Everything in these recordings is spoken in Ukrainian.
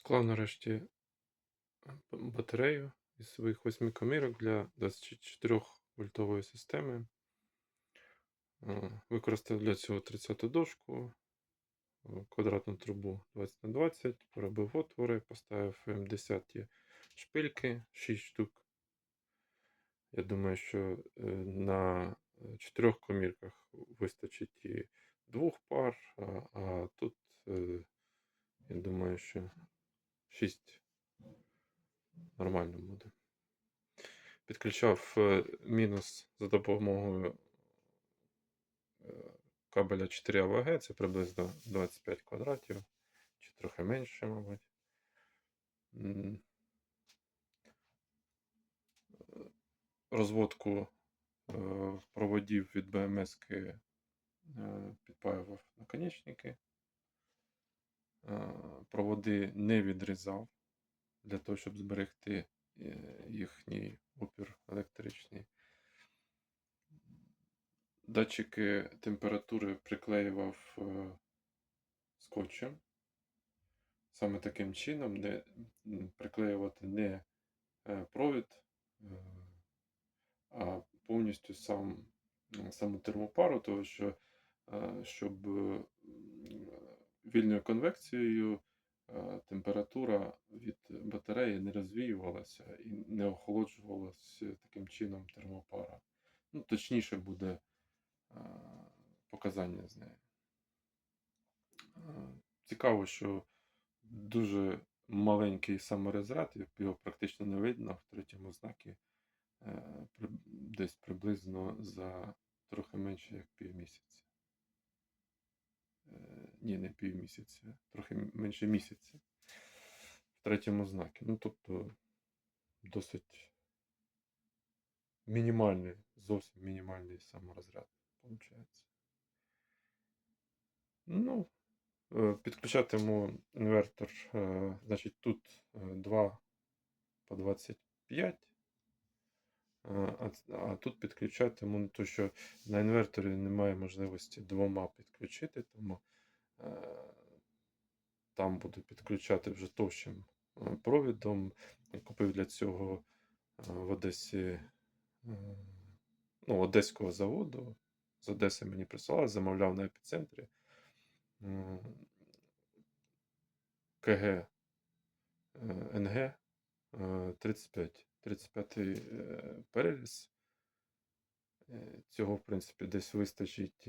Склав нарешті е, батарею із своїх восьми комірок для 24 вольтової системи. Е, Використав для цього 30-ту дошку, е, квадратну трубу 20 на 20, поробив отвори, поставив М10 шпильки 6 штук. Я думаю, що на чотирьох комірках вистачить і двох пар, а тут е, я думаю, що 6 нормально буде. Підключав е, мінус за допомогою е, кабеля 4 АВГ, це приблизно 25 квадратів, чи трохи менше, мабуть. Розводку е, проводів від БМС підпаював наконечники. Проводи не відрізав для того, щоб зберегти їхній опір електричний. Датчики температури приклеював е, скотчем. Саме таким чином, де приклеювати не е, провід, е, а повністю сам, саму термопару, тому що е, щоб е, вільною конвекцією е, температура від не розвіювалася і не охолоджувалася таким чином термопара. Ну, точніше буде е, показання з нею. Е, Цікаво, що дуже маленький саморозряд, його практично не видно в третьому знакі е, десь приблизно за трохи менше як півмісяця. Е, Ні, не півмісяця, трохи менше місяця. Третьому знакі. Ну, тобто досить мінімальний, зовсім мінімальний саморозряд, виходить. Ну, е, підключатиму інвертор, е, значить, тут 2 по 25. е, А, тут підключатиму, ну, то що на інверторі немає можливості двома підключити, тому е, там буду підключати вже товщим е, провідом. Купив для цього е, в Одесі е, ну, одеського заводу. З Одеси мені присилали, замовляв на епіцентрі. КГ НГ е, 35. 35 е, переріз. Е, Цього, в принципі, десь вистачить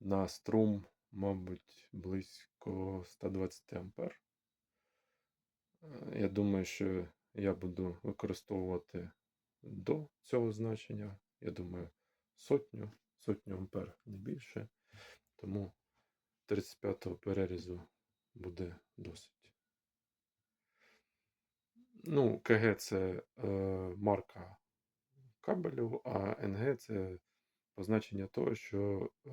на струм, мабуть, близько 120 ампер. Е, Я думаю, що я буду використовувати до цього значення. Я думаю, сотню, сотню ампер не більше. Тому 35-го перерізу буде досить. Ну, КГ це е, марка кабелю, а НГ це позначення того, що е,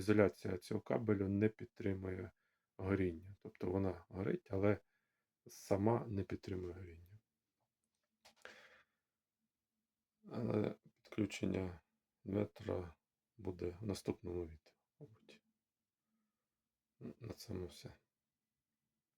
ізоляція цього кабелю не підтримує горіння. Тобто вона горить, але сама не підтримує горіння. Але підключення інвертора буде в наступному відео. На цьому все.